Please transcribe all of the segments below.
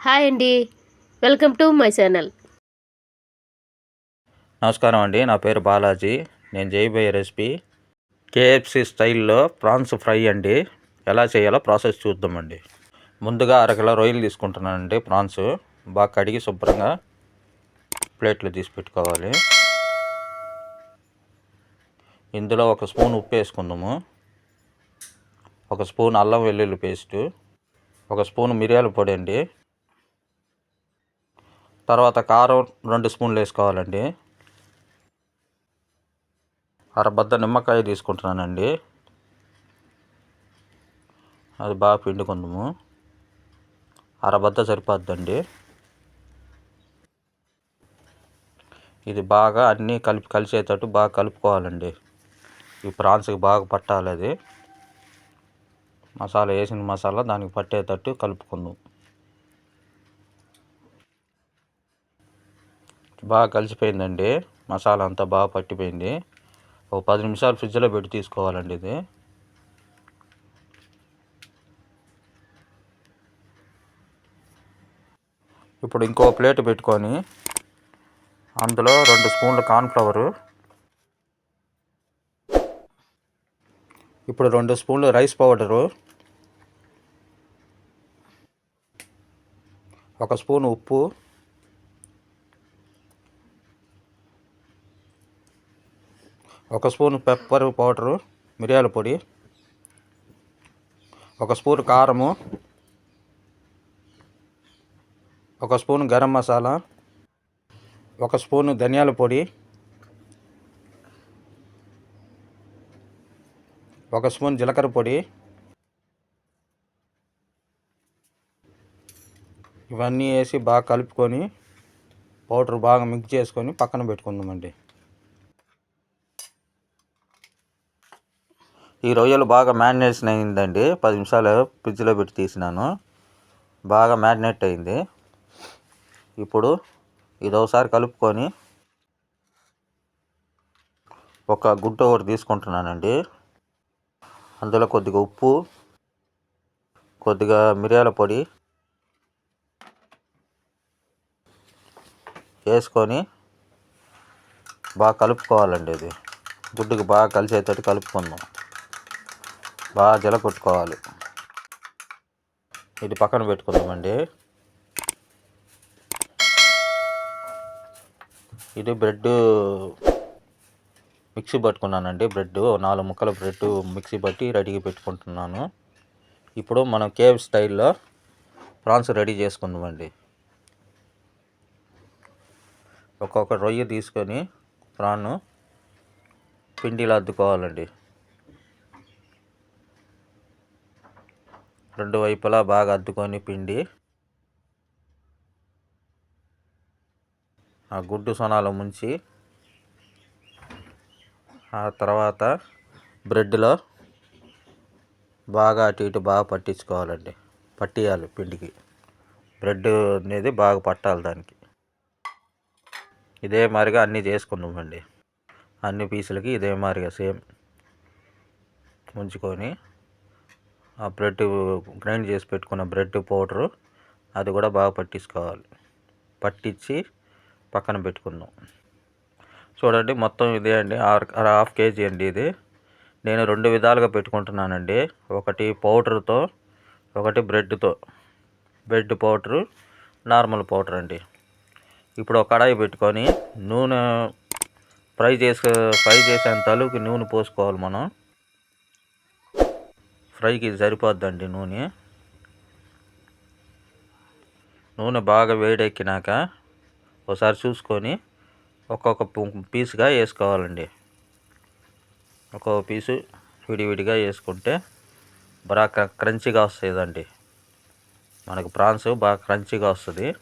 Hi అండి. Welcome to my channel. నమస్కారం అండి. నా పేరు బాలాజీ. నేను చేయబోయే రెసిపీ కేఎఫ్సి స్టైల్లో ప్రాన్స్ ఫ్రై అండి. ఎలా చేయాలో ప్రాసెస్ చూద్దామండి. ముందుగా అరకిలో రొయ్యలు తీసుకుంటున్నానండి ప్రాన్స్. బాగా కడిగి శుభ్రంగా ప్లేట్లో తీసి పెట్టుకోవాలి. ఇందులో ఒక స్పూన్ ఉప్పు వేసుకుందాము. ఒక స్పూన్ అల్లం వెల్లుల్లి పేస్టు. ఒక స్పూన్ మిరియాల పొడి అండి. తర్వాత కారం రెండు స్పూన్లు వేసుకోవాలండి. అరబద్ద నిమ్మకాయ తీసుకుంటున్నానండి. అది బాగా పిండుకుందాము. అరబద్ద సరిపోద్దండి. ఇది బాగా అన్నీ కలిపి కలిసేటట్టు బాగా కలుపుకోవాలండి. ఈ ప్రాన్స్కి బాగా పట్టాలి అది. మసాలా వేసిన మసాలా దానికి పట్టేటట్టు కలుపుకుందాం. బాగా కలిసిపోయిందండి. మసాలా అంతా బాగా పట్టిపోయింది. ఒక పది నిమిషాలు ఫ్రిడ్జ్లో పెట్టి తీసుకోవాలండి ఇది. ఇప్పుడు ఇంకో ప్లేట్ పెట్టుకొని అందులో రెండు స్పూన్లు కార్న్ఫ్లవరు. ఇప్పుడు రెండు స్పూన్లు రైస్ పౌడరు. ఒక స్పూన్ ఉప్పు. ఒక స్పూన్ పెప్పర్ పౌడరు మిరియాల పొడి ఒక స్పూన్ కారము ఒక స్పూన్ గరం మసాలా ఒక స్పూన్ ధనియాల పొడి ఒక స్పూన్ జీలకర్ర పొడి. ఇవన్నీ వేసి బాగా కలుపుకొని పౌడర్ బాగా మిక్స్ చేసుకొని పక్కన పెట్టుకుందామండి. ఈ రొయ్యలు బాగా మ్యారినేషన్ అయిందండి. పది నిమిషాలు ఫ్రిడ్జ్లో పెట్టి తీసినాను. బాగా మ్యారినేట్ అయింది. ఇప్పుడు ఇది ఒకసారి కలుపుకొని ఒక గుడ్డ ఒకటి తీసుకుంటున్నానండి. అందులో కొద్దిగా ఉప్పు కొద్దిగా మిరియాల పొడి వేసుకొని బాగా కలుపుకోవాలండి ఇది. గుడ్డుకి బాగా కలిసేటట్టు కలుపుకుందాం. బాగా జల కొట్టుకోవాలి. ఇది పక్కన పెట్టుకుందామండి. ఇది బ్రెడ్ మిక్సీ పట్టుకున్నానండి. బ్రెడ్ నాలుగు ముక్కల బ్రెడ్ మిక్సీ పట్టి రెడీగా పెట్టుకుంటున్నాను. ఇప్పుడు మనం కేవ్ స్టైల్లో ప్రాన్స్ రెడీ చేసుకుందామండి. ఒక్కొక్క రొయ్య తీసుకొని ప్రాన్ పిండిలో అద్దుకోవాలండి. రెండు వైపులా బాగా అద్దుకొని పిండి. ఆ గుడ్డు సొనాలు ముంచి ఆ తర్వాత బ్రెడ్లో బాగా అటు ఇటు బాగా పట్టించుకోవాలండి. పట్టియాలి పిండికి. బ్రెడ్ అనేది బాగా పట్టాలి దానికి. ఇదే మాదిరిగా అన్నీ చేసుకున్నామండి. అన్ని పీసులకి ఇదే మాదిరిగా సేమ్. ఉంచుకొని ఆ బ్రెడ్ గ్రైండ్ చేసి పెట్టుకున్న బ్రెడ్ పౌడరు అది కూడా బాగా పట్టించుకోవాలి. పట్టించి పక్కన పెట్టుకున్నాం చూడండి మొత్తం ఇదే అండి. హాఫ్ కేజీ అండి ఇది. నేను రెండు విధాలుగా పెట్టుకుంటున్నానండి. ఒకటి పౌడర్తో ఒకటి బ్రెడ్తో. బ్రెడ్ పౌడరు నార్మల్ పౌడర్ అండి. ఇప్పుడు ఒక కడాయి పెట్టుకొని నూనె ఫ్రై చేసే ఫ్రై చేసేంత తలుపుకి నూనె పోసుకోవాలి మనం. ఫ్రైకి సరిపోద్దండి నూనె. నూనె బాగా వేడెక్కినాక ఒకసారి చూసుకొని ఒక్కొక్క పీస్గా వేసుకోవాలండి. ఒక్కొక్క పీసు విడివిడిగా వేసుకుంటే బాగా క్రంచిగా వస్తుందండి మనకు ప్రాన్స్ బాగా క్రంచిగా వస్తుంది.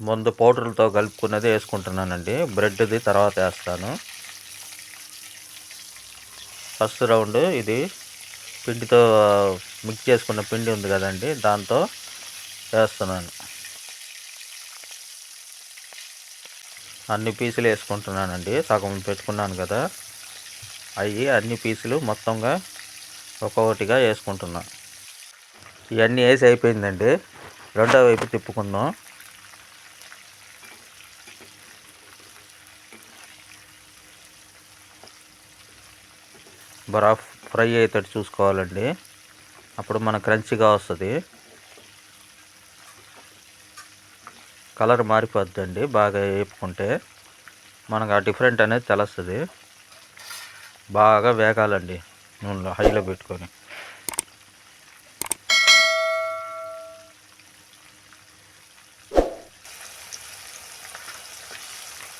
ముందు పౌడర్లతో కలుపుకున్నది వేసుకుంటున్నానండి. బ్రెడ్ది తర్వాత వేస్తాను. ఫస్ట్ రౌండ్ ఇది పిండితో మిక్స్ చేసుకున్న పిండి ఉంది కదండి దాంతో వేస్తున్నాను. అన్ని పీసులు వేసుకుంటున్నానండి సగం పెట్టుకున్నాను కదా. అవి అన్ని పీసులు మొత్తంగా ఒక్కొక్కటిగా వేసుకుంటున్నా. ఇవన్నీ వేసి అయిపోయిందండి. రెండో వైపు తిప్పుకుందాం. బరాఫ్ ఫ్రై అయ్యేటట్టు చూసుకోవాలండి. అప్పుడు మన క్రంచిగా వస్తుంది. కలర్ మారిపోద్దండి బాగా వేపుకుంటే. మనకు ఆ డిఫరెంట్ అనేది తెలుస్తుంది. బాగా వేగాలండి నూనెలో హైలో పెట్టుకొని.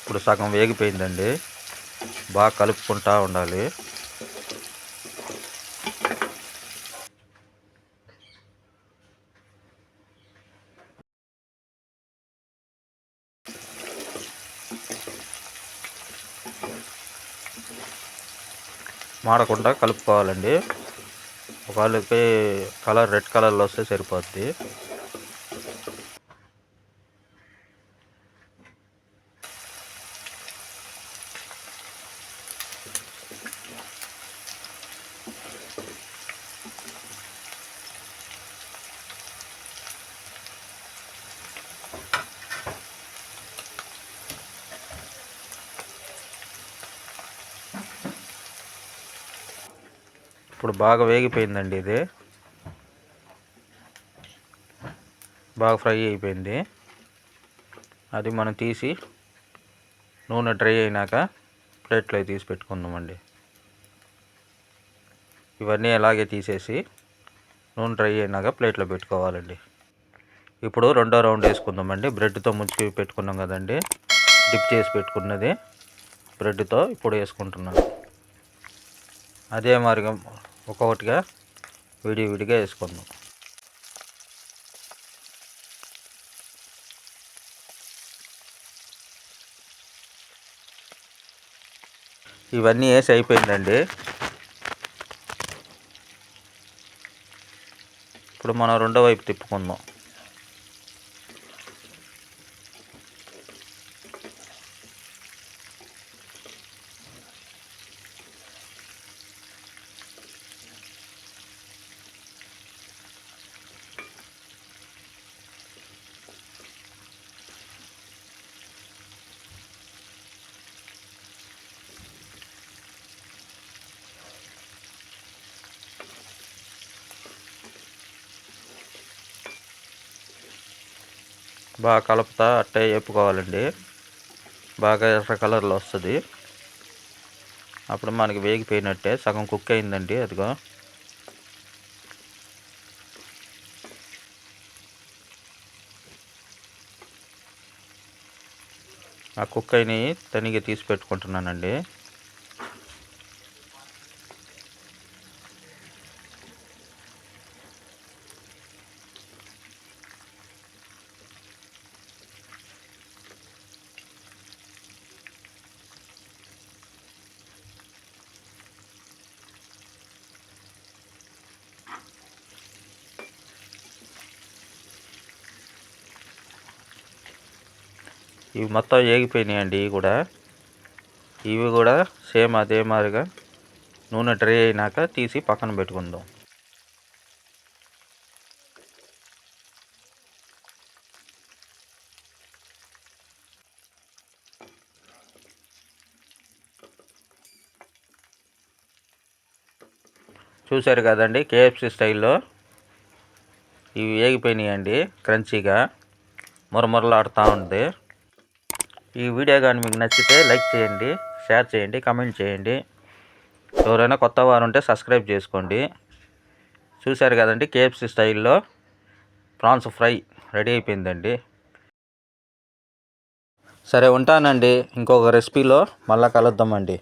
ఇప్పుడు సగం వేగిపోయిందండి. బాగా కలుపుకుంటా ఉండాలి. మాడకుండా కలుపుకోవాలండి. ఒకవేళకి కలర్ రెడ్ కలర్లో వస్తే సరిపోద్ది. ఇప్పుడు బాగా వేగిపోయిందండి ఇది. బాగా ఫ్రై అయిపోయింది. అది మనం తీసి నూనె డ్రై అయినాక ప్లేట్లో తీసి పెట్టుకుందామండి. ఇవన్నీ అలాగే తీసేసి నూనె డ్రై అయినాక ప్లేట్లో పెట్టుకోవాలండి. ఇప్పుడు రెండో రౌండ్ వేసుకుందామండి. బ్రెడ్తో ముంచి పెట్టుకున్నాం కదండి. డిప్ చేసి పెట్టుకున్నది. బ్రెడ్తో ఇప్పుడు వేసుకుంటున్నాను అదే మార్గం ఒక్కొక్కటిగా విడి విడిగా వేసుకుందాం. ఇవన్నీ వేసి అయిపోయిందండి. ఇప్పుడు మనం రెండో వైపు తిప్పుకుందాం. బాగా కలుపుతా అట్టే వేపుకోవాలండి. బాగా ఎర్ర కలర్లో వస్తుంది. అప్పుడు మనకి వేగిపోయినట్టే సగం కుక్ అయిందండి అదిగో. ఆ కుక్ అయినవి తనిగి తీసి పెట్టుకుంటున్నానండి. ఇవి మొత్తం ఏగిపోయినాయండి ఇవి కూడా. ఇవి కూడా సేమ్ అదే మాదిరిగా నూనె డ్రై అయినాక తీసి పక్కన పెట్టుకుందాం. చూశారు కదండి కేఎఫ్సి స్టైల్లో ఇవి వేగిపోయినాయండి క్రంచీగా. మురమురలాడుతూ ఉంది. ఈ వీడియో కానీ మీకు నచ్చితే లైక్ చేయండి షేర్ చేయండి కమెంట్ చేయండి. ఎవరైనా కొత్త వారు ఉంటే సబ్స్క్రైబ్ చేసుకోండి. చూశారు కదండి కేఎఫ్సి స్టైల్లో ప్రాన్స్ ఫ్రై రెడీ అయిపోయిందండి. సరే ఉంటానండి ఇంకొక రెసిపీలో మళ్ళీ కలుద్దామండి.